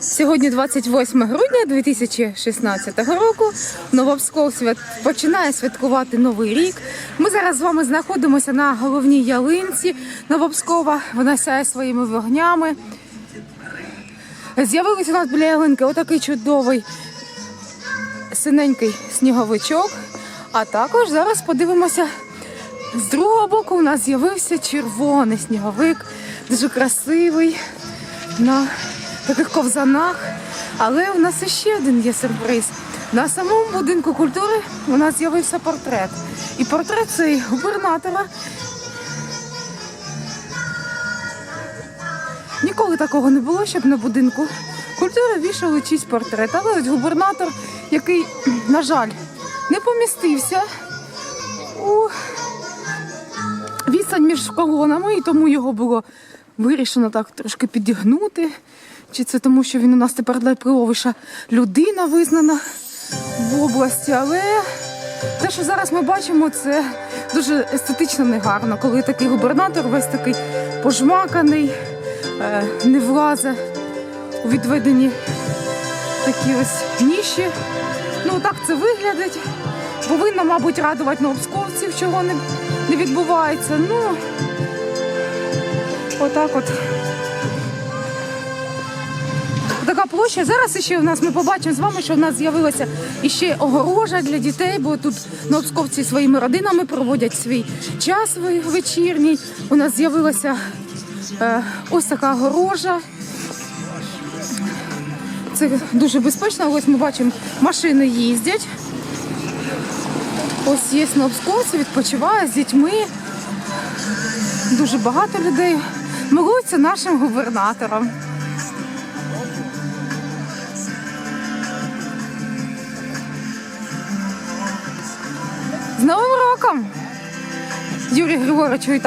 Сьогодні 28 грудня 2016 року. Новопсков свят... починає святкувати Новий рік. Ми зараз з вами знаходимося на головній ялинці Новопскова. Вона сяє своїми вогнями. З'явився у нас біля ялинки отакий чудовий синенький сніговичок. А також зараз подивимося. З другого боку у нас з'явився червоний сніговик, дуже красивий на таких ковзанах. Але у нас ще один є сюрприз. На самому будинку культури у нас з'явився портрет. І портрет цей губернатора. Ніколи такого не було, щоб на будинку культури вішали чийсь портрет. Але ось губернатор, який, на жаль, не помістився у відстань між колонами, і тому його було вирішено так трошки підігнути. Чи це тому, що він у нас тепер найпливовіша людина визнана в області. Але те, що зараз ми бачимо, це дуже естетично негарно, коли такий губернатор весь такий пожмаканий, е, не влазить у відведені такі ось ніші. Ну так це виглядить. Повинна, мабуть, радувати новопсковців, чого не, не відбувається. Ну, отак от. Така площа. Зараз ще у нас ми побачимо з вами, що в нас з'явилася іще огорожа для дітей, бо тут новопсковці своїми родинами проводять свій час вечірній. У нас з'явилася е, ось така огорожа. Це дуже безпечно. Ось ми бачимо, машини їздять. Ось є новопсковці, відпочивають з дітьми. Дуже багато людей милуються нашим губернатором. З Новим роком! Юрій Григорович, вітаю.